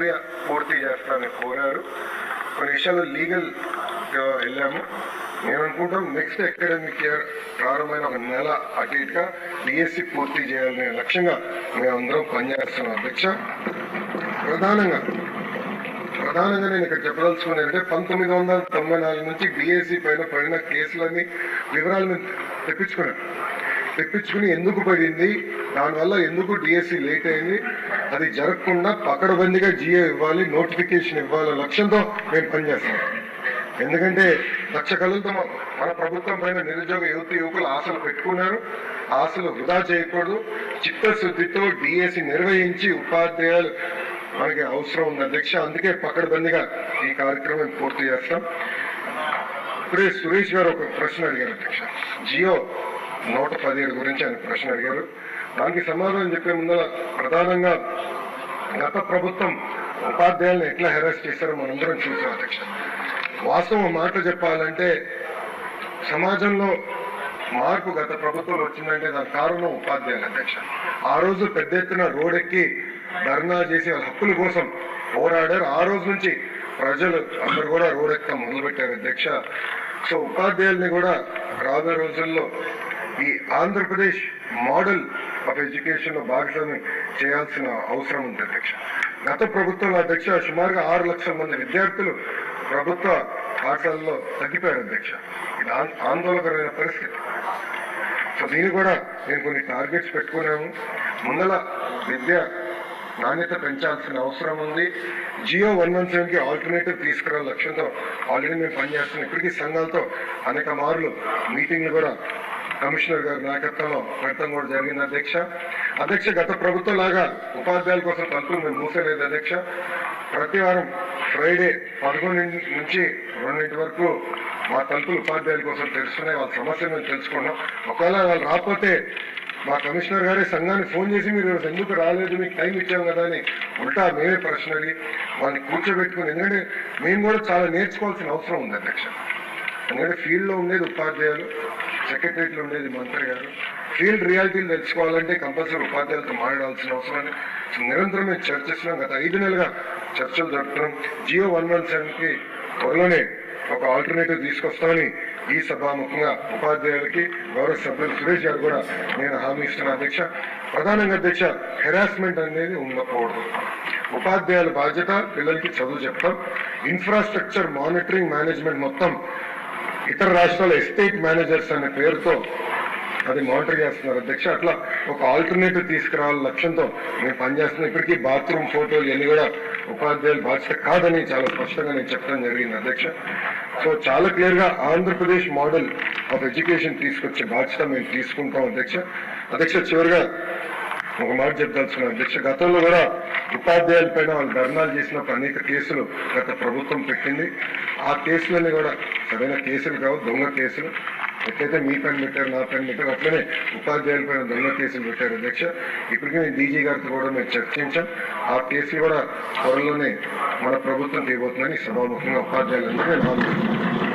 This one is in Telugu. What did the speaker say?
ప్రక్రియ పూర్తి చేస్తానని కోరారు. కొన్ని విషయాలు లీగల్ వెళ్ళాము. నేను అనుకుంటాం నెక్స్ట్ అకాడమిక్ ఇయర్ ప్రారంభమైన ఒక నెల అటు ఇటుగా డిఎస్సి పూర్తి చేయాలనే లక్ష్యంగా మేమందరం పనిచేస్తున్నాం. అధ్యక్ష ప్రధానంగా ప్రధానంగా నేను ఇక్కడ చెప్పదలుచుకున్నాను అంటే పంతొమ్మిది వందల తొంభై నాలుగు నుంచి డిఎస్సి పైన పడిన కేసులన్నీ వివరాలు మేము తెప్పించుకున్నాను తెప్పించుకుని ఎందుకు పడింది? దానివల్ల ఎందుకు డిఎస్సి లేట్ అయింది? అది జరగకుండా పకడబందిగా జియో ఇవ్వాలి నోటిఫికేషన్ ఇవ్వాలి లక్ష్యంతో మేము పనిచేస్తాం. ఎందుకంటే లక్ష కళలతో మన ప్రభుత్వం పైన నిరుద్యోగ యువత యువకులు ఆశలు పెట్టుకున్నారు. ఆశలు వృధా చేయకూడదు. చిత్తశుద్ధితో డిఎస్సి నిర్వహించి ఉపాధ్యాయులు మనకి అవసరం ఉంది అధ్యక్ష. అందుకే పకడ్బందీగా ఈ కార్యక్రమం పూర్తి చేస్తాం. ఇప్పుడే సురేష్ గారు ఒక ప్రశ్న అడిగారు అధ్యక్ష. జియో నూట పదిహేడు గురించి ఆయన ప్రశ్న అడిగారు. దానికి సమాధానం చెప్పే ముందర ప్రధానంగా గత ప్రభుత్వం ఉపాధ్యాయులను ఎట్లా హెరాస్ చేశారో మనందరం చూసాం అధ్యక్ష. వాస్తవం మాట చెప్పాలంటే సమాజంలో మార్పు గత ప్రభుత్వంలో వచ్చిందంటే దాని కారణం ఉపాధ్యాయులు అధ్యక్ష. ఆ రోజు పెద్ద ఎత్తున రోడెక్కి ధర్నా చేసి వాళ్ళ హక్కుల కోసం పోరాడారు. ఆ రోజు నుంచి ప్రజలు అందరు కూడా రోడెక్క మొదలుపెట్టారు అధ్యక్ష. సో ఉపాధ్యాయుల్ని కూడా రాబోయే రోజుల్లో ఈ ఆంధ్రప్రదేశ్ మోడల్ ఆఫ్ ఎడ్యుకేషన్లో భాగస్వామ్యం చేయాల్సిన అవసరం ఉంది అధ్యక్ష. గత ప్రభుత్వంలో అధ్యక్ష సుమారుగా ఆరు లక్షల మంది విద్యార్థులు ప్రభుత్వ పాఠశాలలో తగ్గిపోయారు అధ్యక్ష. ఇది ఆందోళనకరమైన పరిస్థితి. సో దీన్ని కూడా నేను కొన్ని టార్గెట్స్ పెట్టుకున్నాము ముందల విద్య నాణ్యత పెంచాల్సిన అవసరం ఉంది. జియో వన్ వన్ సెవెన్కి ఆల్టర్నేటివ్ తీసుకురావాలి లక్ష్యంతో ఆల్రెడీ మేము పనిచేస్తున్నాం ఇప్పటికీ సంఘాలతో అనేక మార్లు మీటింగ్లు కూడా కమిషనర్ గారి నాయకత్వంలో పెడతాం కూడా జరిగింది అధ్యక్ష. అధ్యక్ష గత ప్రభుత్వం లాగా ఉపాధ్యాయుల కోసం తలుపులు మేము మూసలేదు అధ్యక్ష. ప్రతి వారం ఫ్రైడే పదకొండు నుంచి రెండింటి వరకు మా తలుపులు ఉపాధ్యాయుల కోసం తెలుస్తున్నాయి వాళ్ళ సమస్యలు మేము తెలుసుకున్నాం ఒకవేళ వాళ్ళు రాకపోతే మా కమిషనర్ గారే సంఘాన్ని ఫోన్ చేసి మీరు ఎందుకు రాలేదు మీకు టైం ఇచ్చాం కదా అని ఉంటా మేమే ప్రశ్న అడిగి వాళ్ళని కూర్చోబెట్టుకుని ఎందుకంటే మేము కూడా చాలా నేర్చుకోవాల్సిన అవసరం ఉంది అధ్యక్ష. ఎందుకంటే ఫీల్డ్లో ఉండేది ఉపాధ్యాయులు సెక్రటరీలో ఉండేది మంత్రి గారు. ఫీల్డ్ రియాలిటీలు తెలుసుకోవాలంటే కంపల్సరీ ఉపాధ్యాయులతో మాట్లాడాల్సిన అవసరం నిరంతరం మేము చర్చిస్తున్నాం. గత ఐదు నెలలుగా చర్చలు జరుపుతున్నాం. జియో వన్ వన్ సెవెన్కి త్వరలోనే ఒక ఆల్టర్నేటివ్ తీసుకొస్తామని ఈ సభాముఖంగా ఉపాధ్యాయులకి గౌరవ సభ్యులు సురేష్ గారు కూడా నేను హామీ ఇస్తున్నా అధ్యక్ష. ప్రధానంగా అధ్యక్ష హెరాస్మెంట్ అనేది ఉండకూడదు. ఉపాధ్యాయుల బాధ్యత పిల్లలకి చదువు చెప్తాం. ఇన్ఫ్రాస్ట్రక్చర్ మానిటరింగ్ మేనేజ్మెంట్ మొత్తం ఇతర రాష్ట్రాల ఎస్టేట్ మేనేజర్స్ అనే పేరుతో అది మానిటర్ చేస్తున్నారు. అధ్యక్ష అట్లా ఒక ఆల్టర్నేటివ్ తీసుకురావాలని లక్ష్యంతో మేము పనిచేస్తున్నాం ఇప్పటికీ బాత్రూమ్ ఫోటోలు ఇవన్నీ కూడా ఉపాధ్యాయుల బాధ్యత కాదని చాలా స్పష్టంగా నేను చెప్పడం జరిగింది అధ్యక్ష. సో చాలా క్లియర్గా ఆంధ్రప్రదేశ్ మోడల్ ఆఫ్ ఎడ్యుకేషన్ తీసుకొచ్చే బాధ్యత మేము తీసుకుంటాం అధ్యక్ష. అధ్యక్ష చివరిగా ఒక మాట చెప్పదలుచుకున్నాను. అధ్యక్ష గతంలో కూడా ఉపాధ్యాయుల పైన వాళ్ళు ధర్నాలు చేసినప్పుడు అనేక కేసులు గత ప్రభుత్వం పెట్టింది. ఆ కేసులన్నీ కూడా సరైన కేసులు కావు దొంగ కేసులు. ఎట్లయితే మీ పైన పెట్టారు నా పైన పెట్టారు అట్లనే ఉపాధ్యాయుల పైన దొంగ కేసులు పెట్టారు అధ్యక్ష. ఇప్పటికీ మేము డీజీ గారితో కూడా మేము చర్చించాం. ఆ కేసులు కూడా త్వరలోనే మన ప్రభుత్వం తీయబోతుందని సభాముఖంగా ఉపాధ్యాయులందరూ నేను